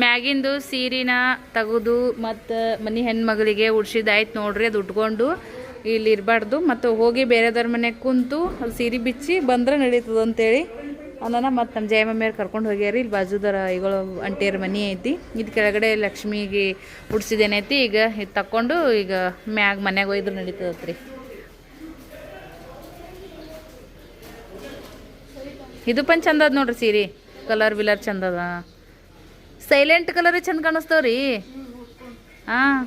ಮ್ಯಾಗಿಂದು ಸೀರಿನ ತೆಗೆದು ಮತ್ತು ಮನೆ ಹೆಣ್ಮಗಳಿಗೆ ಉಡ್ಸಿದಾಯ್ತು ನೋಡ್ರಿ, ಅದು ಉಟ್ಕೊಂಡು ಇಲ್ಲಿ ಇರಬಾರ್ದು. ಮತ್ತು ಹೋಗಿ ಬೇರೆದವ್ರ ಮನೆಗೆ ಕುಂತು ಅಲ್ಲಿ ಸೀರೆ ಬಿಚ್ಚಿ ಬಂದ್ರೆ ನಡೀತದೆ ಅಂತೇಳಿ ಅವನ ಮತ್ತು ನಮ್ಮ ಜಯಮಮ್ಮಿಯವ್ರು ಕರ್ಕೊಂಡು ಹೋಗ್ಯಾರಿ. ಇಲ್ಲಿ ಬಾಜುದರ ಇಗಳು ಅಂಟಿಯರ ಮನೆ ಐತಿ. ಇದು ಕೆಳಗಡೆ ಲಕ್ಷ್ಮಿಗೆ ಉಡ್ಸಿದೇನೈತಿ ಈಗ ಇದು ತಕ್ಕೊಂಡು ಈಗ ಮ್ಯಾಗ ಮನೆಗೆ ಒಯ್ದ್ರೆ ನಡೀತದತ್ರಿ. ಇದು ಪನ್ ಚಂದ ನೋಡ್ರಿ ಸೀರೆ. ಕಲರ್ ವಿಲರ್ ಚಂದದ. ಸೈಲೆಂಟ್ ಕಲರ್ ಚಂದ ಕಾಣಿಸ್ತಾವ್ರಿ. ಹಾಂ.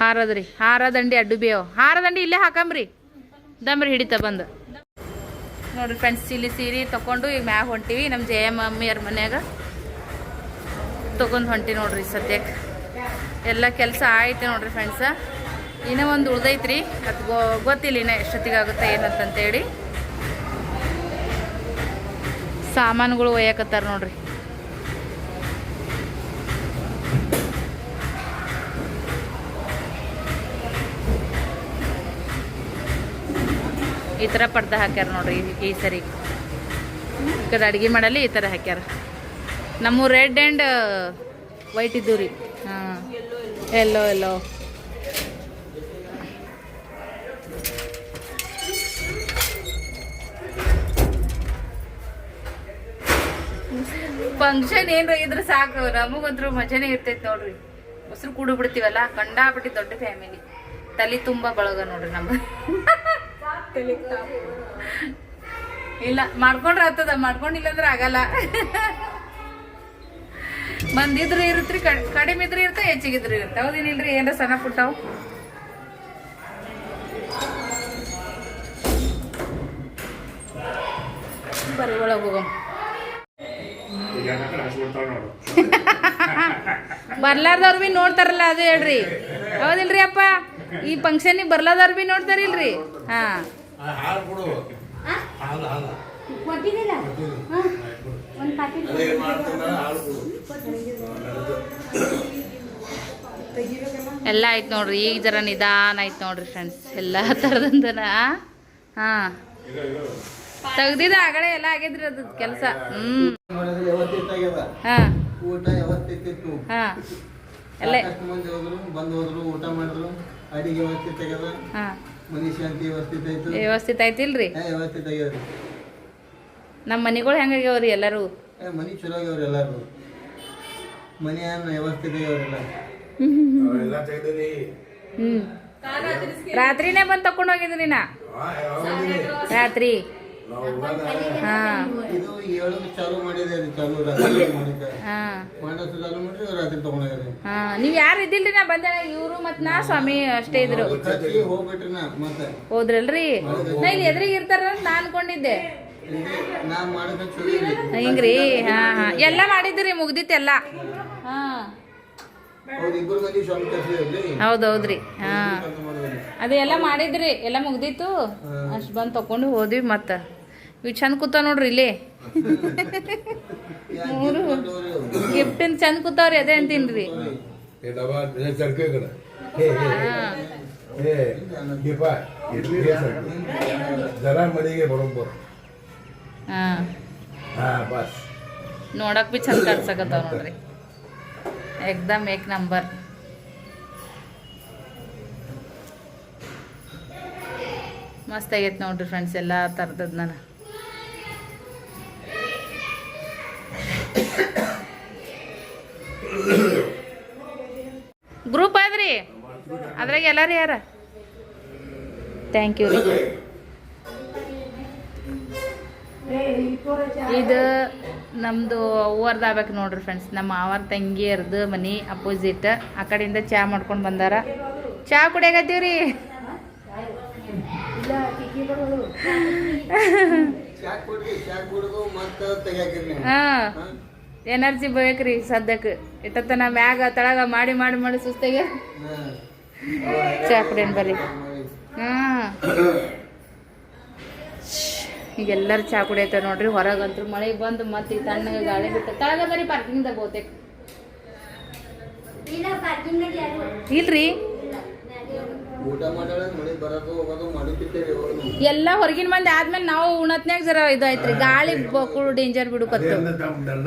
ಹಾರದ್ರಿ, ಹಾರದಂಡಿ ಅಡ್ಡು ಬೇವ್. ಹಾರದಂಡಿ ಇಲ್ಲೇ ಹಾಕಂಬ್ರಿ. ದಮ್ರಿ ಹಿಡಿತ ಬಂದು. ನೋಡ್ರಿ ಫ್ರೆಂಡ್ಸ್ ಇಲ್ಲಿ ಸೀರೆ ತಕೊಂಡು ಈಗ ಮ್ಯಾಗ ಹೊಂಟಿವಿ ನಮ್ಮ ಜಯ ಮಮ್ಮಿಯರ ಮನ್ಯಾಗ. ತಗೊಂಡು ಹೊಂಟಿ ನೋಡ್ರಿ ಸದ್ಯಕ್ಕೆ ಎಲ್ಲ ಕೆಲಸ ಆಯ್ತು ನೋಡ್ರಿ ಫ್ರೆಂಡ್ಸ ಇನ್ನೂ ಒಂದು ಉಳ್ದೈತ್ರಿ. ಅದು ಗೊ, ಗೊತ್ತಿಲ್ಲ ಇನ್ನ ಎಷ್ಟೊತ್ತಿಗಾಗುತ್ತೆ, ಏನಂತಂತೇಳಿ. ಸಾಮಾನುಗಳು ಒಯ್ಯಕತ್ತಾರ ನೋಡ್ರಿ. ಈ ಥರ ಪರ್ದ ಹಾಕ್ಯಾರ ನೋಡ್ರಿ ಈ- ಸರಿ. ಕಡೆ ಅಡುಗೆ ಮಾಡಲ್ಲಿ ಈ ಥರ ಹಾಕ್ಯಾರ. ನಮ್ಮ ರೆಡ್ ಆ್ಯಂಡ್ ವೈಟ್ ಇದ್ದು ರೀ. ಹಾಂ. ಎಲ್ಲೋ ಎಲ್ಲೋ. ಫಂಕ್ಷನ್ ಏನ್ರ ಇದ್ರೆ ಸಾಕು. ನಮಗಂತೂ ಮಜಾನೇ ಇರ್ತೈತೆ ನೋಡ್ರಿ. ಮೊಸರು ಕೂಡು ಬಿಡ್ತೀವಲ್ಲ ಕಂಡಾಬಿಟ್ಟು ದೊಡ್ಡ ಫ್ಯಾಮಿಲಿ ತಲೆ ತುಂಬಾ ಬಳಗ ನೋಡ್ರಿ ನಮ್ಮ ಇಲ್ಲ, ಮಾಡ್ಕೊಂಡ್ರೆ ಆಗ್ತದ, ಮಾಡ್ಕೊಂಡಿಲ್ಲ ಅಂದ್ರೆ ಆಗಲ್ಲ. ಬಂದಿದ್ರೆ ಇರುತ್ರಿ, ಕಡ್- ಕಡಿಮೆ ಇದ್ರೆ ಇರ್ತ ಹೆಚ್ಚಿಗಿದ್ರೆ ಇರುತ್ತೆ ಹೌದೇನಿಲ್ರಿ ಏನ್ರ ಸಣ್ಣ ಪುಟ್ಟವು? ಬರ್ರಿ ಒಳಗೆ ಬರ್ಲಾರ್ದವ್ರು ಬಿ ನೋಡ್ತಾರಲ್ಲ, ಅದು ಹೇಳ್ರಿ. ಹೌದಿಲ್ರಿ ಅಪ್ಪ? ಈ ಫಂಕ್ಷನಿಗೆ ಬರ್ಲಾರ್ದವ್ರು ಬಿ ನೋಡ್ತಾರಿಲ್ರಿ? ಹಾ. ಹಾಲು ಕೊಡು. ಹಾಲು ಹಾಲು. ಕೊಟ್ಟಿದ್ದಿಲ್ಲ? ಒಂದು ಪ್ಯಾಕೆಟ್ ಅದೇ ಮಾಡ್ತಾನ ಎಲ್ಲ ಆಯ್ತು ನೋಡ್ರಿ ಈಗ ಜರ ನಿಧಾನ ಆಯ್ತು ನೋಡ್ರಿ ಫ್ರೆಂಡ್ಸ್ ಎಲ್ಲ ಥರದಂದನ ಹಾ. ತೆಗ್ದಿದ ಆಗಡೆ ಎಲ್ಲ ಆಗೈತ್ರಿ ಅದು ಕೆಲಸ. ಹ್ಮ್. ಹಾಂ. ಹಾ ಊಟ ಯಾವತ್ತಿತ್ತಿತ್ತು ಹಾ. ಎಲ್ಲ ಬಂದು ಹೋದ್ರು ಊಟ ಮಾಡಿದ್ರು ಅಡಿಗೆ ಹಾ. ಮನಿ ಶಾಂತಿ ವ್ಯವಸ್ಥಿತ ಐತು ವ್ಯವಸ್ಥಿತ ಐತಿಲ್ರಿ? ಏ ನಮ್ಮ ಮನಿಗಳು ಹೆಂಗಾಗ್ಯಾವ್ರಿ ಎಲ್ಲರೂ? ಏ ಮನಿ ಚಲೋ ಆಗ್ಯಾವ್ರಿ ಎಲ್ಲಾರು. ಮನಿ ಏನ್ ವ್ಯವಸ್ಥಿತ ಎಲ್ಲ ಹ್ಮ್. ರಾತ್ರಿನೇ ಬಂದು ತಕೊಂಡು ಹೋಗಿದ್ರಿ ನಾ ರಾತ್ರಿ. ಇದು ಏಳಕ್ಕೆ ಚಾಲು ಮಾಡಿದೆ ಚಾಲು ರಾತ್ರಿ ಮಾಡಿದ್ದೆ ಚಾಲು ರಾತ್ರಿ ನೀವ್ ಯಾರು ಇದ್ದಿಲ್ರಿ ನಾ ಬಂದ ಇವರು ಮತ್ ನಾ ಸ್ವಾಮಿ ಅಷ್ಟೇ ಇದ್ರು. ಹೋಗ್ಬಿಟ್ರಿ ನಾ ಮತ್ತೆ. ಹೋದ್ರಲ್ರಿ? ನಾ ಇಲ್ಲಿ ಎದ್ರಿಗೆ ಇರ್ತಾರ ಅಂತ ನಾ ಅನ್ಕೊಂಡಿದ್ದೆ. ಹಿಂಗ್ರಿ? ಹಾ ಹಾ. ಎಲ್ಲ ಮಾಡಿದ್ರಿ ಮುಗ್ದಿತ್ತೆಲ್ಲ. ಹಾ. ಹೌದೌದ್ರಿ. ಹಾ. ಅದೆಲ್ಲ ಎಲ್ಲ ಮಾಡಿದ್ರಿ ಎಲ್ಲ ಮುಗ್ದಿತ್ತು. ಅಷ್ಟ್ ಬಂದ್ ತಕೊಂಡು ಹೋದ್ವಿ ಮತ್ತ. ಇವು ಚಂದ ಕೂತ ನೋಡ್ರಿ ಇಲ್ಲೇ. ಮೂರು. ಗಿಫ್ಟ್ ಚಂದ ಕೂತಾವ್ರಿ ಅದೇ ಅಂತೀನ್ರಿ. ನೋಡಕ್ ಬಿ ಚಂದ ಕಾಡ್ಸಕತ್ತಾವ ನೋಡ್ರಿ. ಎಕ್ದಮ್ ಏಕ್ ನಂಬರ್. ಮಸ್ತ್ ಆಗೈತೆ ನೋಡ್ರಿ ಫ್ರೆಂಡ್ಸ್ ಎಲ್ಲ ತರದ್ ನಾನು ಗ್ರೂಪ್ ಆದ್ರಿ? ಅದ್ರಾಗ ಎಲ್ಲಾರು ಯಾರ? ಥ್ಯಾಂಕ್ ಯು ರೀ. ಇದು ನಮ್ಮದು ಅವ್ವರ್ದು ಆಗ್ಬೇಕು ನೋಡ್ರಿ ಫ್ರೆಂಡ್ಸ್ ನಮ್ಮ ಅವರ ತಂಗಿಯರ್ದು ಮನೆ ಅಪೋಸಿಟ್ ಆ ಕಡೆಯಿಂದ ಚಾ ಮಾಡ್ಕೊಂಡು ಬಂದಾರ. ಚಾ ಕುಡಿಯಾಗತ್ತೀವ್ರಿ ಹಾ? ಎನರ್ಜಿ ಬೇಕ್ರಿ ಸದ್ಯಕ್ಕೆ. ಇಟ್ಟತನ ಮ್ಯಾಗ ತಳಗ ಮಾಡಿ ಮಾಡಿ ಮಾಡಿ ಸುಸ್ತಾಗ. ಹಾ. ಚಾ ಕುಡಿಯನ್ ಬರ್ರಿ. ಹಾಂ. ಈಗ ಎಲ್ಲರೂ ಚಾ ಕುಡಿಯತ್ತ ನೋಡ್ರಿ ಹೊರಗಂತೂ ಮಳೆ ಬಂದು ಮತ್ತೆ ಈ ತಣ್ಣಗೆ ಗಾಳಿ ಬಿಟ್ಟ ತಳಗದರಿ ಪಾರ್ಕಿಂಗ್ದಾಗ ಬಹುತೇಕ ಪಾರ್ಕಿಂಗ್ ಇಲ್ರಿ. ಎಲ್ಲ ಹೊರಗಿನ ಮಂದಿ ಆದ್ಮೇಲೆ ನಾವು ಉಣತ್ನಾಗ ಜರ ಇದು ಐತ್ರಿ ಗಾಳಿ ಬಕ್ಕಳು ಡೇಂಜರ್ ಬಿಡು ಕತ್ತ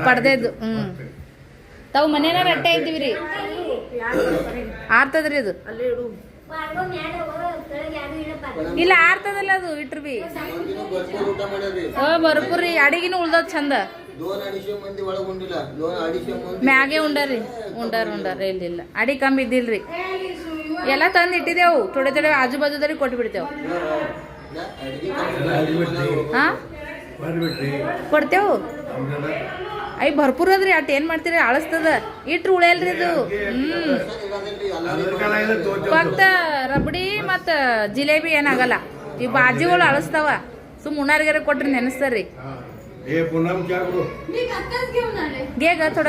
ಪಡ್ದೇದು ಹ್ಮ್. ತಾವು ಮನೇನ ರಟ್ಟೆ ಇದ್ದೀವಿ ರೀ ಆರ್ತದ್ರಿ ಅದು. ಇಲ್ಲ ಆರ್ತದಲ್ಲ ಅದು ಇಟ್ರಿ ಬಿ ಬರ್ಪುರಿ ಅಡಿಗಿನ ಉಳ್ದದ್ ಚಂದ. ಮ್ಯಾಗೆ ಉಂಡಾರಿ ಉಂಡಾರ ಉಂಡಾರ. ಇಲ್ಲ ಇಲ್ಲ. ಅಡಿ ಕಮ್ಮಿ ಇದ್ದಿಲ್ರಿ. ಎಲ್ಲ ತಂದು ಇಟ್ಟಿದೇವು ಥೋಡೆ ಥೋಡೆ ಆಜು ಬಾಜುದವ್ರಿಗೆ ಕೊಟ್ಟು ಬಿಡ್ತೇವೆ ಅಡಿಗೆ ಹಾ ಮಾಡ್ಬಿಟ್ರಿ ಕೊಡ್ತೇವು ಐ ಭರ್ಪೂರ್ ಅದ್ರಿ ಅಟ್ ಏನ್ ಮಾಡ್ತೀರಿ ಅಳಸ್ತದ ಇಟ್ರು ಉಳಿಯಲ್ರಿ ಅದು ಹ್ಮ್ ಅದ್ರ ಕಾಲ ಇದೆ ತೋಚ ಫಕ್ತ ರಬಡಿ ಮತ್ತ ಜಿಲೇಬಿ ಏನಾಗಲ್ಲ ಈ ಬಾಜಿಗಳು ಅಳಸ್ತಾವ ಸುಮ್ ಉಣ್ಣಾರ್ಗಾರ ಕೊಟ್ರಿ ನೆನೆಸ್ತಾರ್ರಿ ಏ ಪೂನಮ್ ಚಾ ಕೊಡು ಗೇಗ ಥೋಡ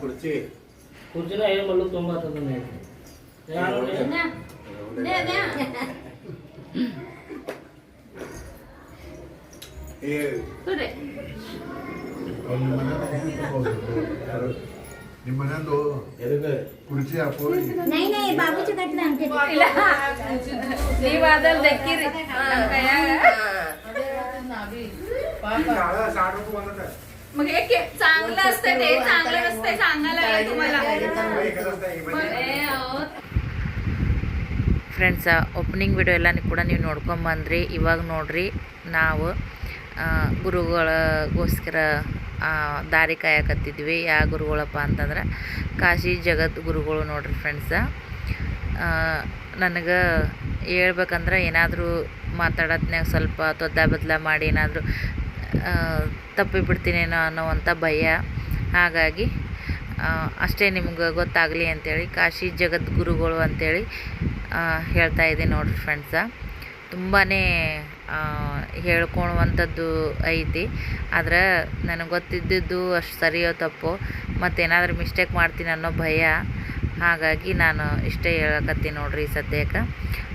ಕುರ್ಚಿ ಕುರ್ಚಿನ ಏನು ಮಲ್ಲು ತುಂಬಾ ತಂದೆ ನಿಮ್ಮನೆಂದು ಕುರ್ಚಿ ಹಾಕೋ ಬಾಬುಜಿ ಕಟ್ಟಿದಂತೆ ನೀವು ಅದ್ರಲ್ಲಿ ದಕ್ಕಿರಿ ಪಾಪ ಸಾಡೋದು ಬಂದದ मग हे के- चांगलं असतं ते चांगलं नसतं सांगायला लागलं तुम्हाला ಫ್ರೆಂಡ್ಸ ಓಪನಿಂಗ್ ವಿಡಿಯೋ ಎಲ್ಲ ಕೂಡ ನೀವು ನೋಡ್ಕೊಂಬಂದ್ರಿ ಇವಾಗ ನೋಡ್ರಿ ನಾವು ಆ, ಗುರುಗಳಿಗೋಸ್ಕರ ಆ, ದಾರಿ ಕಾಯಕತ್ತಿದ್ವಿ ಯಾವ ಗುರುಗಳಪ್ಪ ಅಂತಂದ್ರೆ ಕಾಶಿ ಜಗತ್ ಗುರುಗಳು ನೋಡ್ರಿ ಫ್ರೆಂಡ್ಸ ನನಗೆ ಹೇಳ್ಬೇಕಂದ್ರೆ ಏನಾದರೂ ಮಾತಾಡೋದ್ನಾಗ ಸ್ವಲ್ಪ ತೊದ್ದ ಬದಲ ಮಾಡಿ ಏನಾದರೂ ತಪ್ಪಿ ಬಿಡ್ತೀನೇನೋ ಅನ್ನೋವಂಥ ಭಯ. ಹಾಗಾಗಿ ಅಷ್ಟೇ ನಿಮ್ಗೆ ಗೊತ್ತಾಗಲಿ ಅಂತೇಳಿ ಕಾಶಿ ಜಗದ್ಗುರುಗಳು ಅಂತೇಳಿ ಆ, ಹೇಳ್ತಾ ಇದ್ದೀನಿ ನೋಡಿರಿ ಫ್ರೆಂಡ್ಸ ತುಂಬಾ ಹೇಳ್ಕೊಳುವಂಥದ್ದು ಐತಿ. ಆದ್ರೆ ನನಗೆ ಗೊತ್ತಿದ್ದಿದ್ದು ಅಷ್ಟು ಸರಿಯೋ ತಪ್ಪೋ ಮತ್ತೇನಾದರೂ ಮಿಸ್ಟೇಕ್ ಮಾಡ್ತೀನಿ ಅನ್ನೋ ಭಯ. ಹಾಗಾಗಿ ನಾನು ಇಷ್ಟೇ ಹೇಳಕತ್ತೀನಿ ನೋಡ್ರಿ ಸದ್ಯಕ್ಕೆ.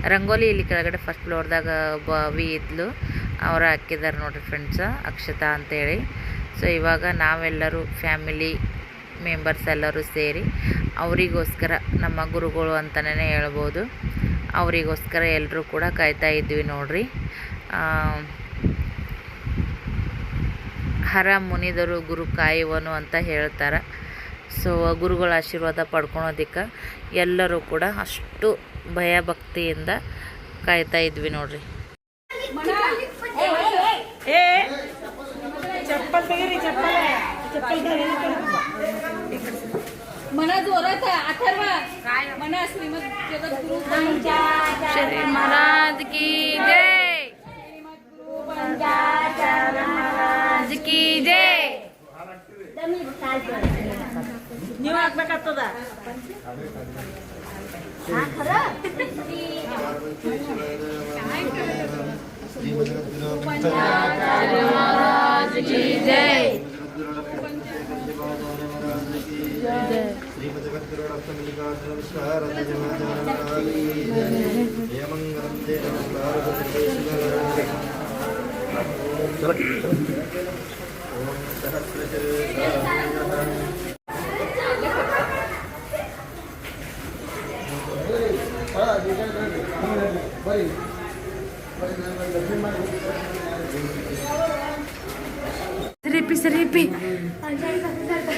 ರಂಗೋಲಿ ಇಲ್ಲಿ ಕೆಳಗಡೆ ಫಸ್ಟ್ ಫ್ಲೋರ್ದಾಗ ಬಾವಿ ಇದ್ಲು. ಅವ್ರು ಹಾಕಿದ್ದಾರೆ ನೋಡಿರಿ ಫ್ರೆಂಡ್ಸ್ ಅಕ್ಷತಾ ಅಂತೇಳಿ. ಸೊ ಇವಾಗ ನಾವೆಲ್ಲರೂ ಫ್ಯಾಮಿಲಿ ಮೆಂಬರ್ಸ್ ಎಲ್ಲರೂ ಸೇರಿ ಅವರಿಗೋಸ್ಕರ, ನಮ್ಮ ಗುರುಗಳು ಅಂತಲೇ ಹೇಳ್ಬೋದು, ಅವರಿಗೋಸ್ಕರ ಎಲ್ಲರೂ ಕೂಡ ಕಾಯ್ತಾ ಇದ್ವಿ ನೋಡಿರಿ. ಹರ ಮುನಿದರು ಗುರು ಕಾಯುವನು ಅಂತ ಹೇಳ್ತಾರೆ. ಸೊ ಗುರುಗಳ ಆಶೀರ್ವಾದ ಪಡ್ಕೊಳೋದಕ್ಕೆ ಎಲ್ಲರೂ ಕೂಡ ಅಷ್ಟು ಭಯಭಕ್ತಿಯಿಂದ ಕಾಯ್ತಾ ಇದ್ವಿ ನೋಡ್ರಿ. मना जोरात अथर्व मना श्रीमद जगद्गुरु श्री महाराज की जय महाराज की जय दमी चालतं. ನೀವು ಹಾಕ್ಬೇಕಾಗ್ತದ हा Seripi, seripi. Anjay, anjay.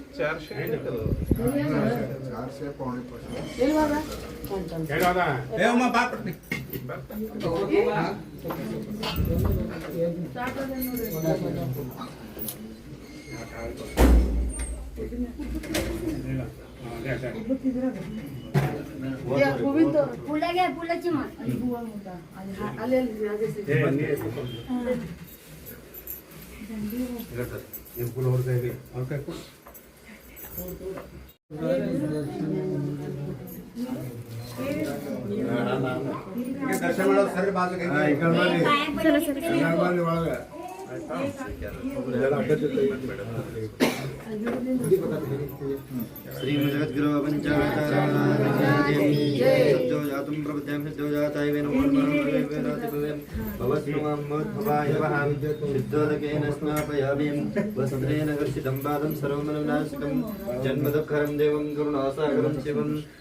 ಹೋಗೋದು ಕಾಕ ಅಲ್ಲಕ್ಕ ಏ ಉಮಾ ಬಾ ಪಿಲ್ಲು ಬಂದಿಲ್ಲ ದರ್ಶನ ಮಾಡೋದು ಸರಿ ಬಾಜು ಈ ಕಡೆ ಬರ್ರಿ ಈ ಕಡೆ ಬರ್ರಿ ಒಳಗೆ ಆಯ್ತಾ श्री जगद्गुरु पंचायतो जातुं प्रपद्यं सिद्धो जाताय वेन भवस्नुमाय सिद्धोदकेन स्नापयाभिं वसुधेन गर्षितं पादं सर्वमनुनाशकं जन्मदुःखरं देवं करुणासागरं शिवं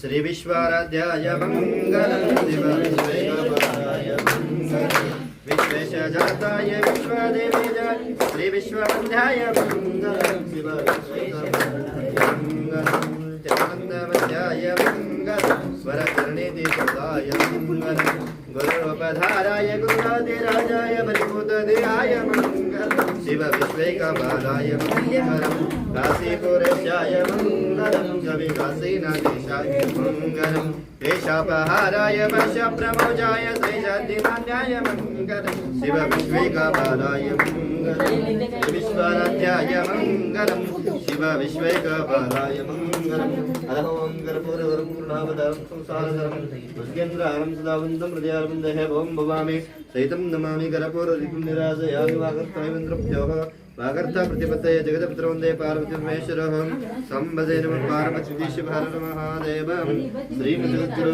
श्री विश्वाराध्याय मंगल विश्वेश जाताय विश्वदेवे श्री विश्वाध्याय मंगल ध्याय मङ्गल स्वरचरणिधिपदाय मङ्गल गुरुपधाराय गुरु शिव मङ्गलम् काशीपुरस्याय मङ्गलं कविकाशीनादेशाय मङ्गलम् देशापहाराय वशप्रमोजाय सैजातिमान्याय मङ्गलम् शिवविश्वैकपादाय मङ्गलम् विश्वराध्याय मङ्गलम् शिव विश्वैकपादाय मङ्गलम् अदहों कर्पूरवरपूर्णावतारं संसारधरं पुष्केन्द्रारं सदावन्तं हृदयारविन्दः भवं भवामि सहितं नमामि कर्पूररिपुं निराजयामि वागर्थमिन्द्रभ्योः वागर्थ प्रतिपत्तये जगदपितरवन्दे पार्वतीपरमेश्वरः सम्बदे नमः पार्वतीश भारत महादेव श्रीमद्गुरु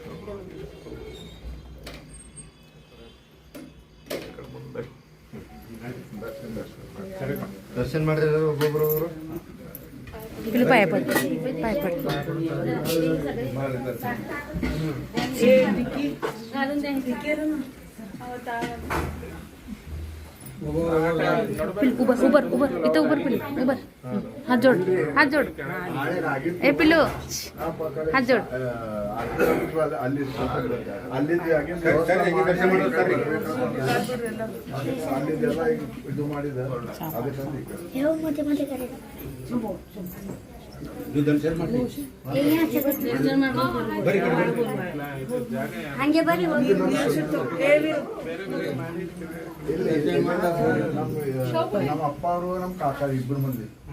ದರ್ಶನ ಮಾಡಿದ್ರೆ ಒಬ್ಬೊಬ್ರು ಅವರು? ಇಲ್ಲಿ ಪಾಯ ಪಟ್ಟು ಪಾಯ ಪಟ್ಟು ಉಬರ್ ಉಬರ್ ಉಬರ್. ಇತ್ತ ಉಬರ್ ಪಿಲ್ ಉಬರ್. ಹಂಗೆ ನಮ್ಮ ಅಪ್ಪ ಅವರು ನಮ್ಮ ಕಾಕ ಇಬ್ಬರು ಮಂದಿ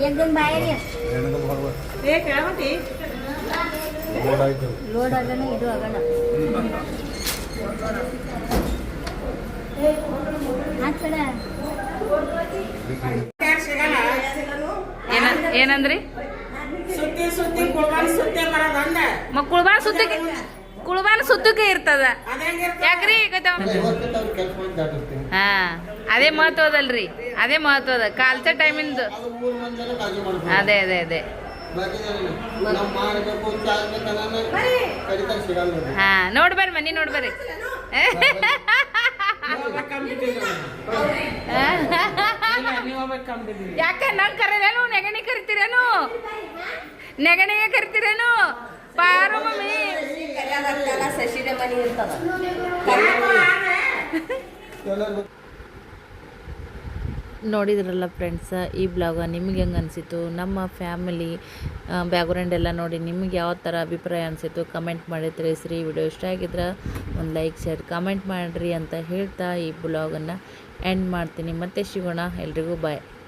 एकदम बाहेर ये ಏ ಕೆಳಗ್ ಹೋತಿ ಲೋಡ್ ಆಗಣ ಇದು ಆಗಣ ಆ ಕಡೆ ಏನ ಏನಂದ್ರಿ ಸುತ್ತಿ ಸುತ್ತಿ ಕುಳ್ಬಾನ್ ಸುತ್ತೆ ಬರೋದಂದ ಮ ಕುಳ್ಬಾನ್ ಸುತ್ತಕ್ಕೆ ಕುಳ್ಬಾನ್ ಸುತ್ತಕ್ಕೆ ಇರ್ತದ ಯಾಕ್ರಿ ಗೊತ್ತಾವ ಹಾ ಅದೇ ಮಹತ್ವದಲ್ರಿ ಅದೇ ಮಹತ್ವದ ಕಾಲ್ಚ ಟೈಮಿಂದ. ಅದೇ ಅದೇ ಅದೇ. ಹಾ ನೋಡ್ಬರ್ರಿ ಮನಿ ನೋಡ್ಬರ್ರಿ ಯಾಕೆ ನಾನು ಕರೆದೇನು ನೆಗಣಿ ಕರಿತೀರೇನು? ನೆಗಣಿಗೆ ಕರಿತೀರೇನು? ಪಾರು ಮಮ್ಮಿ. ನೋಡಿದ್ರಲ್ಲ ಫ್ರೆಂಡ್ಸ್ ಈ ಬ್ಲಾಗ ನಿಮಗೆ ಹೆಂಗೆ ಅನಿಸಿತು ನಮ್ಮ ಫ್ಯಾಮಿಲಿ ಬ್ಯಾಕ್ಗ್ರೌಂಡ್ ಎಲ್ಲ ನೋಡಿ ನಿಮಗೆ ಯಾವ ಥರ ಅಭಿಪ್ರಾಯ ಅನಿಸಿತು ಕಮೆಂಟ್ ಮಾಡಿ ತಿಳಿಸ್ರಿ. ವಿಡಿಯೋ ಇಷ್ಟ ಆಗಿದ್ರೆ ಒಂದು ಲೈಕ್ ಶೇರ್ ಕಮೆಂಟ್ ಮಾಡಿರಿ ಅಂತ ಹೇಳ್ತಾ ಈ ಬ್ಲಾಗನ್ನು ಎಂಡ್ ಮಾಡ್ತೀನಿ. ಮತ್ತೆ ಸಿಗೋಣ ಎಲ್ರಿಗೂ ಬಾಯ್